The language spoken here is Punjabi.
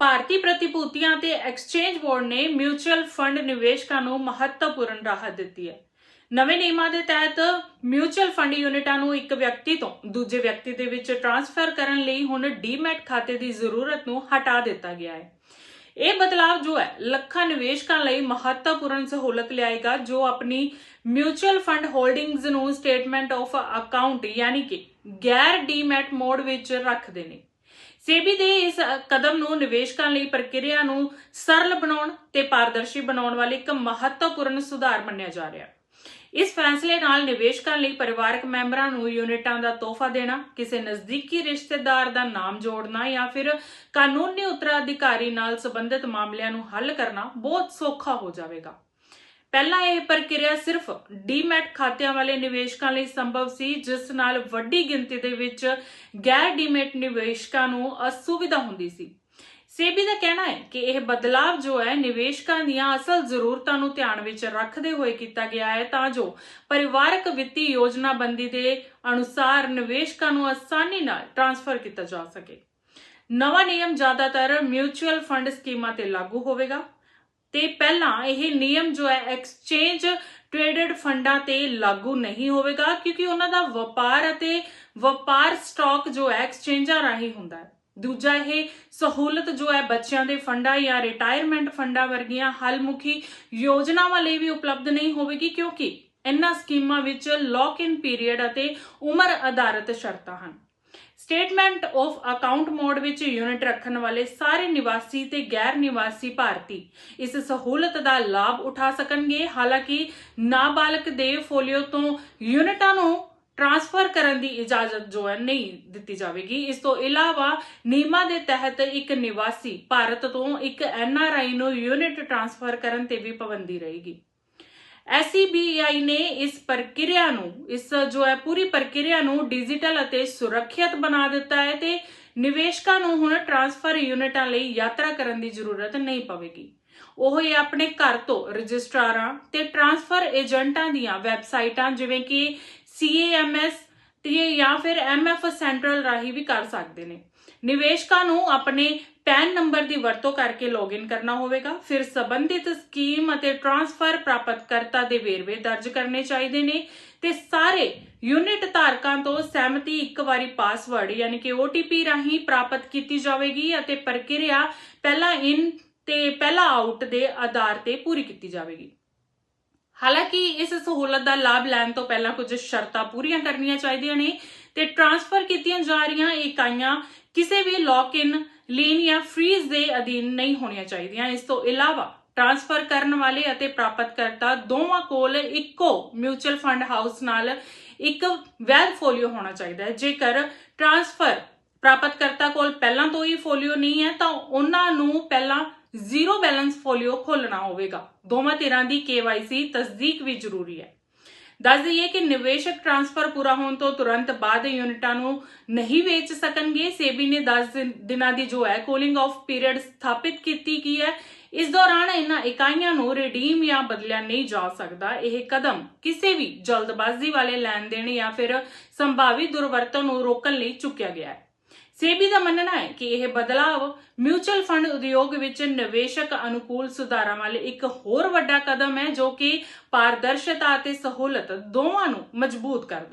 ਭਾਰਤੀ ਪ੍ਰਤੀਭੂਤੀਆਂ ਤੇ ਐਕਸਚੇਂਜ ਬੋਰਡ ਨੇ ਮਿਊਚੁਅਲ ਫੰਡ ਨਿਵੇਸ਼ਕਾਂ ਨੂੰ ਮਹੱਤਵਪੂਰਨ ਰਾਹਤ ਦਿੱਤੀ ਹੈ। ਨਵੇਂ ਨਿਯਮਾਂ ਦੇ ਤਹਿਤ ਮਿਊਚੁਅਲ ਫੰਡ ਯੂਨਿਟਾਂ ਨੂੰ ਇੱਕ ਵਿਅਕਤੀ ਤੋਂ ਦੂਜੇ ਵਿਅਕਤੀ ਦੇ ਵਿੱਚ ਟ੍ਰਾਂਸਫਰ ਕਰਨ ਲਈ ਹੁਣ ਡੀਮੈਟ ਖਾਤੇ ਦੀ ਜ਼ਰੂਰਤ ਨੂੰ ਹਟਾ ਦਿੱਤਾ ਗਿਆ ਹੈ। ਇਹ ਬਦਲਾਅ ਜੋ ਹੈ, ਲੱਖਾਂ ਨਿਵੇਸ਼ਕਾਂ ਲਈ ਮਹੱਤਵਪੂਰਨ ਸਹੂਲਤ ਲਿਆਏਗਾ, ਜੋ ਆਪਣੀ ਮਿਊਚੁਅਲ ਫੰਡ ਹੋਲਡਿੰਗਜ਼ ਨੂੰ ਸਟੇਟਮੈਂਟ ਆਫ ਅਕਾਊਂਟ ਯਾਨੀ ਕਿ ਗੈਰ ਡੀਮੈਟ ਮੋਡ ਵਿੱਚ ਰੱਖਦੇ ਨੇ। ਸੇਬੀ ਦੇ ਇਸ ਕਦਮ ਨੂੰ ਨਿਵੇਸ਼ਕਾਂ ਲਈ ਪ੍ਰਕਿਰਿਆ ਨੂੰ ਸਰਲ ਬਣਾਉਣ ਤੇ ਪਾਰਦਰਸ਼ੀ ਬਣਾਉਣ ਵਾਲੇ ਇੱਕ ਮਹੱਤਵਪੂਰਨ ਸੁਧਾਰ ਮੰਨਿਆ ਜਾ ਰਿਹਾ ਹੈ। ਇਸ ਫੈਸਲੇ ਨਾਲ ਨਿਵੇਸ਼ਕਾਂ ਲਈ ਪਰਿਵਾਰਕ ਮੈਂਬਰਾਂ ਨੂੰ ਯੂਨਿਟਾਂ ਦਾ ਤੋਹਫਾ ਦੇਣਾ, ਕਿਸੇ ਨਜ਼ਦੀਕੀ ਰਿਸ਼ਤੇਦਾਰ ਦਾ ਨਾਮ ਜੋੜਨਾ ਜਾਂ ਫਿਰ ਕਾਨੂੰਨੀ ਉਤਰਾਧਿਕਾਰੀ ਨਾਲ ਸੰਬੰਧਿਤ ਮਾਮਲਿਆਂ ਨੂੰ ਹੱਲ ਕਰਨਾ ਬਹੁਤ ਸੌਖਾ ਹੋ ਜਾਵੇਗਾ। ਪਹਿਲਾਂ ਇਹ ਪ੍ਰਕਿਰਿਆ ਸਿਰਫ ਡੀਮੈਟ ਖਾਤਿਆਂ ਵਾਲੇ ਨਿਵੇਸ਼ਕਾਂ ਲਈ ਸੰਭਵ ਸੀ, ਜਿਸ ਨਾਲ ਵੱਡੀ ਗਿਣਤੀ ਦੇ ਵਿੱਚ ਗੈਰ ਡੀਮੈਟ ਨਿਵੇਸ਼ਕਾਂ ਨੂੰ ਅਸੁਵਿਧਾ ਹੁੰਦੀ ਸੀ। ਸੇਬੀ ਦਾ ਕਹਿਣਾ ਹੈ ਕਿ ਇਹ ਬਦਲਾਅ ਜੋ ਹੈ, ਨਿਵੇਸ਼ਕਾਂ ਦੀਆਂ ਅਸਲ ਜ਼ਰੂਰਤਾਂ ਨੂੰ ਧਿਆਨ ਵਿੱਚ ਰੱਖਦੇ ਹੋਏ ਕੀਤਾ ਗਿਆ ਹੈ, ਤਾਂ ਜੋ ਪਰਿਵਾਰਕ ਵਿੱਤੀ ਯੋਜਨਾਬੰਦੀ ਦੇ ਅਨੁਸਾਰ ਨਿਵੇਸ਼ਕਾਂ ਨੂੰ ਆਸਾਨੀ ਨਾਲ ਟ੍ਰਾਂਸਫਰ ਕੀਤਾ ਜਾ ਸਕੇ। ਨਵਾਂ ਨਿਯਮ ਜ਼ਿਆਦਾਤਰ ਮਿਊਚੁਅਲ ਫੰਡ ਸਕੀਮਾਂ ਤੇ ਲਾਗੂ ਹੋਵੇਗਾ। ਤੇ ਪਹਿਲਾਂ ਇਹ ਨਿਯਮ ਜੋ ਹੈ ਐਕਸਚੇਂਜ ਟ੍ਰੇਡਡ ਫੰਡਾਂ ਤੇ ਲਾਗੂ ਨਹੀਂ ਹੋਵੇਗਾ, ਕਿਉਂਕਿ ਉਹਨਾਂ ਦਾ ਵਪਾਰ ਅਤੇ ਵਪਾਰ ਸਟਾਕ ਜੋ ਹੈ ਐਕਸਚੇਂਜਾਂ ਰਾਹੀਂ ਹੁੰਦਾ ਹੈ। ਦੂਜਾ ਇਹ ਸਹੂਲਤ ਜੋ ਹੈ ਬੱਚਿਆਂ ਦੇ ਫੰਡਾਂ ਜਾਂ ਰਿਟਾਇਰਮੈਂਟ ਫੰਡਾਂ ਵਰਗੀਆਂ ਹਲਮੁਖੀ ਯੋਜਨਾਵਾਂ ਲਈ ਵੀ ਉਪਲਬਧ ਨਹੀਂ ਹੋਵੇਗੀ, ਕਿਉਂਕਿ ਇਹਨਾਂ ਸਕੀਮਾਂ ਵਿੱਚ ਲੌਕ ਇਨ ਪੀਰੀਅਡ ਅਤੇ ਉਮਰ ਆਧਾਰਿਤ ਸ਼ਰਤਾਂ ਹਨ। ਸਟੇਟਮੈਂਟ ਆਫ ਅਕਾਊਂਟ ਮੋਡ ਵਿੱਚ ਯੂਨਿਟ ਰੱਖਣ ਵਾਲੇ ਸਾਰੇ ਨਿਵਾਸੀ ਤੇ ਗੈਰ ਨਿਵਾਸੀ ਭਾਰਤੀ ਇਸ ਸਹੂਲਤ ਦਾ ਲਾਭ ਉਠਾ ਸਕਣਗੇ। ਹਾਲਾਂਕਿ ਨਾਬਾਲਗ ਦੇ ਫੋਲੀਓ ਤੋਂ ਯੂਨਿਟਾਂ ਨੂੰ ਟ੍ਰਾਂਸਫਰ ਕਰਨ ਦੀ ਇਜਾਜ਼ਤ ਜੋ ਹੈ ਨਹੀਂ ਦਿੱਤੀ ਜਾਵੇਗੀ। ਇਸ ਤੋਂ ਇਲਾਵਾ ਨਿਯਮਾਂ ਦੇ ਤਹਿਤ ਇੱਕ ਨਿਵਾਸੀ ਭਾਰਤ ਤੋਂ ਇੱਕ ਐਨਆਰਆਈ ਨੂੰ ਯੂਨਿਟ ਟ੍ਰਾਂਸਫਰ ਕਰਨ ਤੇ ਵੀ ਪਾਬੰਦੀ ਰਹੇਗੀ। SCBI ਨੇ ਇਸ ਪ੍ਰਕਿਰਿਆ ਨੂੰ, ਇਸ ਜੋ ਹੈ ਪੂਰੀ ਪ੍ਰਕਿਰਿਆ ਨੂੰ ਡਿਜੀਟਲ ਅਤੇ ਸੁਰੱਖਿਅਤ ਬਣਾ ਦਿੱਤਾ ਹੈ ਤੇ ਨਿਵੇਸ਼ਕਾਂ ਨੂੰ ਹੁਣ ਟ੍ਰਾਂਸਫਰ ਯੂਨਿਟਾਂ ਲਈ ਯਾਤਰਾ ਕਰਨ ਦੀ ਜ਼ਰੂਰਤ ਨਹੀਂ ਪਵੇਗੀ। ਉਹ ਇਹ ਆਪਣੇ ਘਰ ਤੋਂ ਰਜਿਸਟਰਾਰਾਂ ਤੇ ਟ੍ਰਾਂਸਫਰ ਏਜੰਟਾਂ ਦੀਆਂ ਵੈਬਸਾਈਟਾਂ ਜਿਵੇਂ ਕਿ CAMS ਤੇ ਜਾਂ ਫਿਰ MF ਸੈਂਟਰਲ ਰਾਹੀਂ ਵੀ ਕਰ ਸਕਦੇ ਨੇ। ਨਿਵੇਸ਼ਕਾਂ ਨੂੰ ਆਪਣੇ ਪੈਨ ਨੰਬਰ ਦੀ ਵਰਤੋਂ ਕਰਕੇ ਲੌਗਇਨ ਕਰਨਾ ਹੋਵੇਗਾ। ਫਿਰ ਸੰਬੰਧਿਤ ਸਕੀਮ ਅਤੇ ਟ੍ਰਾਂਸਫਰ ਪ੍ਰਾਪਤਕਰਤਾ ਦੇ ਵੇਰਵੇ ਦਰਜ ਕਰਨੇ ਚਾਹੀਦੇ ਨੇ ਤੇ ਸਾਰੇ ਯੂਨਿਟ ਧਾਰਕਾਂ ਤੋਂ ਸਹਿਮਤੀ ਇੱਕ ਵਾਰੀ ਪਾਸਵਰਡ ਯਾਨੀ ਕਿ OTP ਰਾਹੀਂ ਪ੍ਰਾਪਤ ਕੀਤੀ ਜਾਵੇਗੀ ਅਤੇ ਪ੍ਰਕਿਰਿਆ ਪਹਿਲਾ ਇਨ ਤੇ ਪਹਿਲਾ ਆਊਟ ਦੇ ਆਧਾਰ ਤੇ ਪੂਰੀ ਕੀਤੀ ਜਾਵੇਗੀ। ਹਾਲਾਂਕਿ ਇਸ ਸਹੂਲਤ ਦਾ ਲਾਭ ਲੈਣ ਤੋਂ ਪਹਿਲਾਂ ਕੁਝ ਸ਼ਰਤਾਂ ਪੂਰੀਆਂ ਕਰਨੀਆਂ ਚਾਹੀਦੀਆਂ ਨੇ ਤੇ ਟ੍ਰਾਂਸਫਰ ਕੀਤੀਆਂ ਜਾ ਰਹੀਆਂ ਇਕਾਈਆਂ ਕਿਸੇ ਵੀ ਲੌਕ ਇਨ ਲੀਨ ਜਾਂ ਫ੍ਰੀਜ਼ ਦੇ ਅਧੀਨ ਨਹੀਂ ਹੋਣੀਆਂ ਚਾਹੀਦੀਆਂ। ਇਸ ਤੋਂ ਇਲਾਵਾ ਟ੍ਰਾਂਸਫਰ ਕਰਨ ਵਾਲੇ ਅਤੇ ਪ੍ਰਾਪਤਕਰਤਾ ਦੋਵਾਂ ਕੋਲ ਇੱਕੋ ਮਿਊਚੁਅਲ ਫੰਡ ਹਾਊਸ ਨਾਲ ਇੱਕ ਵੈਲ ਫੋਲੀਓ ਹੋਣਾ ਚਾਹੀਦਾ ਹੈ। ਜੇਕਰ ਟ੍ਰਾਂਸਫਰ ਪ੍ਰਾਪਤਕਰਤਾ ਕੋਲ ਪਹਿਲਾਂ ਤੋਂ ਹੀ ਫੋਲੀਓ ਨਹੀਂ ਹੈ, ਤਾਂ ਉਹਨਾਂ ਨੂੰ ਪਹਿਲਾਂ ਜ਼ੀਰੋ ਬੈਲੈਂਸ ਫੋਲੀਓ ਖੋਲਣਾ ਹੋਵੇਗਾ। ਦੋਵਾਂ ਧਿਰਾਂ ਦੀ KYC ਤਸਦੀਕ ਵੀ ਜ਼ਰੂਰੀ ਹੈ। ਦੱਸ ਦਈਏ ਕਿ ਨਿਵੇਸ਼ਕ ਟ੍ਰਾਂਸਫਰ ਪੂਰਾ ਹੋਣ ਤੋਂ ਤੁਰੰਤ ਬਾਅਦ ਯੂਨਿਟਾਂ ਨੂੰ ਨਹੀਂ ਵੇਚ ਸਕਣਗੇ। ਸੇਬੀ ਨੇ 10 ਦਿਨਾਂ ਦੀ ਜੋ ਹੈ ਕੂਲਿੰਗ ਆਫ ਪੀਰੀਅਡ ਸਥਾਪਿਤ ਕੀਤੀ ਗਈ ਹੈ। ਇਸ ਦੌਰਾਨ ਇਹਨਾਂ ਇਕਾਈਆਂ ਨੂੰ ਰਿਡੀਮ ਜਾਂ ਬਦਲਿਆ ਨਹੀਂ ਜਾ ਸਕਦਾ। ਇਹ ਕਦਮ ਕਿਸੇ ਵੀ ਜਲਦਬਾਜ਼ੀ ਵਾਲੇ ਲੈਣ ਦੇਣ ਜਾਂ ਫਿਰ ਸੰਭਾਵੀ ਦੁਰਵਰਤੋਂ ਨੂੰ ਰੋਕਣ ਲਈ ਚੁੱਕਿਆ ਗਿਆ ਹੈ। ਸੇਬੀ ਦਾ ਮੰਨਣਾ ਹੈ ਕਿ ਇਹ ਬਦਲਾਅ ਮਿਊਚੁਅਲ ਫੰਡ ਉਦਯੋਗ ਵਿੱਚ ਨਿਵੇਸ਼ਕ ਅਨੁਕੂਲ ਸੁਧਾਰਾਂ ਵੱਲ ਇੱਕ ਹੋਰ ਵੱਡਾ ਕਦਮ ਹੈ ਜੋ ਕਿ ਪਾਰਦਰਸ਼ਤਾ ਅਤੇ ਸਹੂਲਤ ਦੋਵਾਂ ਨੂੰ ਮਜ਼ਬੂਤ ਕਰਦਾ ਹੈ।